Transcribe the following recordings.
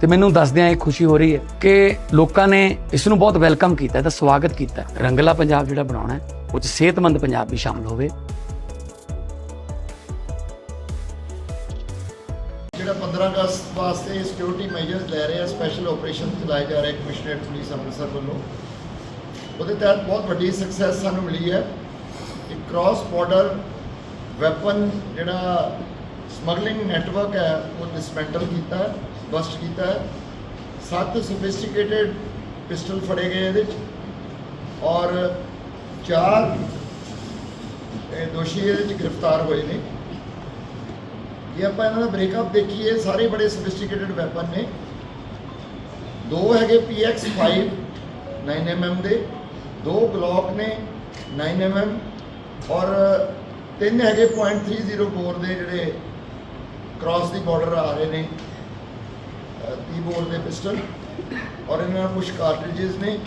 ਤੇ ਮੈਨੂੰ ਦੱਸਦਿਆਂ ਇਹ ਖੁਸ਼ੀ ਹੋ ਰਹੀ ਹੈ ਕਿ ਲੋਕਾਂ ਨੇ ਇਸ ਨੂੰ ਬਹੁਤ ਵੈਲਕਮ ਕੀਤਾ ਹੈ ਸਵਾਗਤ ਕੀਤਾ ਰੰਗਲਾ ਪੰਜਾਬ ਜਿਹੜਾ ਬਣਾਉਣਾ ਹੈ, ਉਹ 'ਚ ਸਿਹਤਮੰਦ ਪੰਜਾਬ ਵੀ ਸ਼ਾਮਲ ਹੋਵੇ। ਜਿਹੜਾ 15 ਅਗਸਤ ਵਾਸਤੇ ਸਿਕਿਉਰਿਟੀ ਮੈਜਰਸ ਲੈ ਰਹੇ ਆ ਸਪੈਸ਼ਲ ਆਪਰੇਸ਼ਨ ਚਲਾਏ ਜਾ ਰਹੇ ਕਮਿਸ਼ਨਰੇਟ ਪੁਲਿਸ ਅੰਮ੍ਰਿਤਸਰ ਵੱਲੋਂ। ਉਹਦੇ ਤਹਿਤ ਬਹੁਤ ਵੱਡੀ ਸਕਸੈਸ ਸਾਨੂੰ ਮਿਲੀ ਹੈ। ਇੱਕ ਕ੍ਰਾਸ ਬਾਰਡਰ ਵੈਪਨ ਜਿਹੜਾ ਸਮਗਲਿੰਗ ਨੈਟਵਰਕ ਹੈ, ਉਹ ਡਿਸਮੈਂਟਲ ਕੀਤਾ ਹੈ। ਬਸਟ ਕੀਤਾ ਹੈ। ਸੱਤ ਸੋਫਿਸਟੀਕੇਟਿਡ ਪਿਸਟਲ ਫੜੇ ਗਏ ਇਹਦੇ ਚ ਔਰ ਚਾਰ ਇਹ ਦੋਸ਼ੀ ਇਹਦੇ ਚ ਗ੍ਰਿਫਤਾਰ ਹੋਏ ਨੇ। ਜੇ ਆਪਾਂ ਇਹਨਾਂ ਦਾ ਬ੍ਰੇਕਅਪ ਦੇਖੀਏ, ਸਾਰੇ ਬੜੇ ਸੋਫਿਸਟੀਕੇਟਿਡ ਵੈਪਨ ਨੇ। ਦੋ ਹੈਗੇ PX5 9mm ਦੇ। ਦੋ ਗਲੌਕ ਨੇ 9mm ਔਰ ਤਿੰਨ ਹੈਗੇ .30 ਬੋਰ ਦੇ ਜਿਹੜੇ ਕ੍ਰਾਸ ਦੀ ਬਾਰਡਰ ਆ ਰਹੇ ਨੇ। 30 ਬੋਰ ਦੇ ਪਿਸਟਲ ਔਰ ਇਹਨਾਂ ਨਾਲ ਕੁਝ ਕਾਰਟ੍ਰਿਜਸ ਨੇ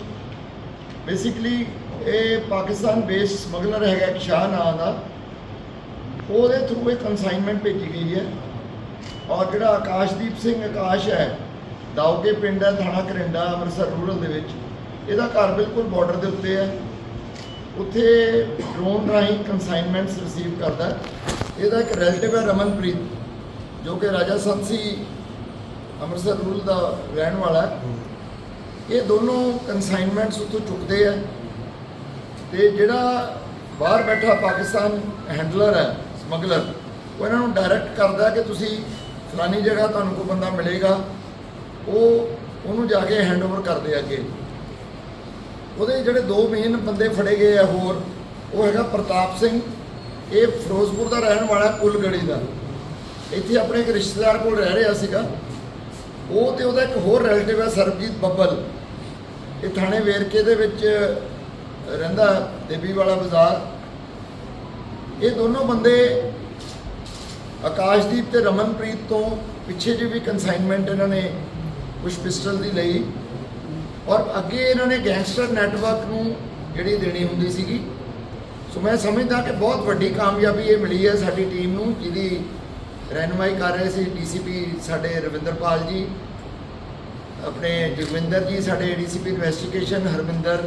ਬੇਸਿਕਲੀ ਇਹ ਪਾਕਿਸਤਾਨ ਬੇਸਡ ਸਮਗਲਰ ਹੈਗਾ ਇੱਕ ਸ਼ਾਹ ਨਾਂ ਦਾ ਉਹਦੇ ਥਰੂ ਇਹ ਕਨਸਾਈਨਮੈਂਟ ਭੇਜੀ ਗਈ ਹੈ ਔਰ ਜਿਹੜਾ ਆਕਾਸ਼ਦੀਪ ਸਿੰਘ ਆਕਾਸ਼ ਹੈ ਦਾਉਕੇ ਪਿੰਡ ਹੈ ਥਾਣਾ ਕਰਿੰਡਾ ਅੰਮ੍ਰਿਤਸਰ ਰੂਰਲ ਦੇ ਵਿੱਚ ਇਹਦਾ ਘਰ ਬਿਲਕੁਲ ਬਾਰਡਰ ਦੇ ਉੱਤੇ ਹੈ ਉੱਥੇ ਡਰੋਨ ਰਾਹੀਂ ਕਨਸਾਈਨਮੈਂਟਸ ਰਿਸੀਵ ਕਰਦਾ ਇਹਦਾ ਇੱਕ ਰਿਲੇਟਿਵ ਹੈ ਰਮਨਪ੍ਰੀਤ ਜੋ ਕਿ ਰਾਜਾ ਸੰਸੀ ਅੰਮ੍ਰਿਤਸਰ ਰੂਰਲ ਦਾ ਰਹਿਣ ਵਾਲਾ ਹੈ। ਇਹ ਦੋਨੋਂ ਕਨਸਾਈਨਮੈਂਟਸ ਉੱਥੋਂ ਚੁੱਕਦੇ ਆ। ਤੇ ਜਿਹੜਾ ਬਾਹਰ ਬੈਠਾ ਪਾਕਿਸਤਾਨ ਹੈਂਡਲਰ ਹੈ ਸਮਗਲਰ ਉਹ ਇਹਨਾਂ ਨੂੰ ਡਾਇਰੈਕਟ ਕਰਦਾ ਕਿ ਤੁਸੀਂ ਫਲਾਨੀ ਜਗ੍ਹਾ ਤੁਹਾਨੂੰ ਕੋਈ ਬੰਦਾ ਮਿਲੇਗਾ। ਉਹ ਉਹਨੂੰ ਜਾ ਕੇ ਹੈਂਡਓਵਰ ਕਰਦੇ ਅੱਗੇ। ਉਹਦੇ ਜਿਹੜੇ ਦੋ ਮੇਨ ਬੰਦੇ ਫੜੇ ਗਏ ਆ ਹੋਰ ਉਹ ਹੈਗਾ ਪ੍ਰਤਾਪ ਸਿੰਘ। ਇਹ ਫਿਰੋਜ਼ਪੁਰ ਦਾ ਰਹਿਣ ਵਾਲਾ ਕੁਲਗੜੀ ਦਾ। ਇੱਥੇ ਆਪਣੇ ਇੱਕ ਰਿਸ਼ਤੇਦਾਰ ਕੋਲ ਰਹਿ ਰਿਹਾ ਸੀਗਾ। ਉਹ ਤੇ ਉਹਦਾ ਇੱਕ ਹੋਰ ਰਿਲੇਟਿਵ ਹੈ ਸਰਬਜੀਤ ਬੱਬਲ। ਇਹ ਥਾਣੇ ਵੇਰਕੇ ਦੇ ਵਿੱਚ ਰਹਿੰਦਾ, ਦੇਵੀ ਵਾਲਾ ਬਾਜ਼ਾਰ। ਇਹ ਦੋਨੋਂ ਬੰਦੇ ਆਕਾਸ਼ਦੀਪ ਤੇ ਰਮਨਪ੍ਰੀਤ ਤੋਂ ਪਿੱਛੇ ਜਿਹੀ ਵੀ ਕਨਸਾਈਨਮੈਂਟ ਇਹਨਾਂ ਨੇ ਕੁਝ ਪਿਸਟਲ ਦੀ ਲਈ। ਔਰ ਅੱਗੇ ਇਹਨਾਂ ਨੇ ਗੈਂਗਸਟਰ ਨੈਟਵਰਕ ਨੂੰ ਜਿਹੜੀ ਦੇਣੀ ਹੁੰਦੀ ਸੀਗੀ। ਸੋ ਮੈਂ ਸਮਝਦਾ ਕਿ ਬਹੁਤ ਵੱਡੀ ਕਾਮਯਾਬੀ ਇਹ ਮਿਲੀ ਹੈ ਸਾਡੀ ਟੀਮ ਨੂੰ, ਜਿਹਦੀ ਰਹਿਨਮਾਈ ਕਰ ਰਹੇ ਸੀ ਡੀਸੀਪੀ ਸਾਡੇ ਰਵਿੰਦਰਪਾਲ ਜੀ, ਆਪਣੇ ਜਗਵਿੰਦਰ ਜੀ, ਸਾਡੇ DCP investigation, Harminder,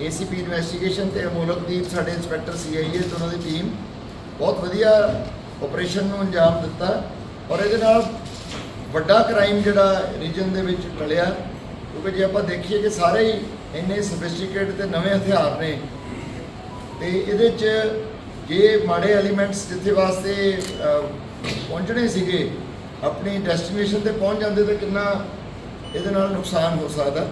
ACP investigation ਤੇ ਅਮੋਲਕਦੀਪ, ਸਾਡੇ ਇੰਸਪੈਕਟਰ ਸੀਆਈਏ ਤੇ ਉਹਨਾਂ ਦੀ ਟੀਮ, ਬਹੁਤ ਵਧੀਆ ਆਪਰੇਸ਼ਨ ਨੂੰ ਅੰਜਾਮ ਦਿੱਤਾ ਔਰ ਇਹਦੇ ਨਾਲ ਵੱਡਾ ਕ੍ਰਾਈਮ ਜਿਹੜਾ ਰੀਜਨ ਦੇ ਵਿੱਚ ਟਲਿਆ, ਕਿਉਂਕਿ ਜੇ ਆਪਾਂ ਦੇਖੀਏ ਕਿ ਸਾਰੇ ਹੀ ਇੰਨੇ ਸੋਫਿਸਟੀਕੇਟ ਤੇ ਨਵੇਂ ਹਥਿਆਰ ਨੇ, ਤੇ ਇਹਦੇ 'ਚ ਜੇ ਮਾੜੇ ਐਲੀਮੈਂਟਸ ਜਿੱਥੇ ਵਾਸਤੇ ਪਹੁੰਚਣੇ ਸੀਗੇ ਆਪਣੀ ਡੈਸਟੀਨੇਸ਼ਨ ਤੇ ਪਹੁੰਚ ਜਾਂਦੇ ਤਾਂ ਕਿੰਨਾ ਇਹਦੇ ਨਾਲ ਨੁਕਸਾਨ ਹੋ ਸਕਦਾ।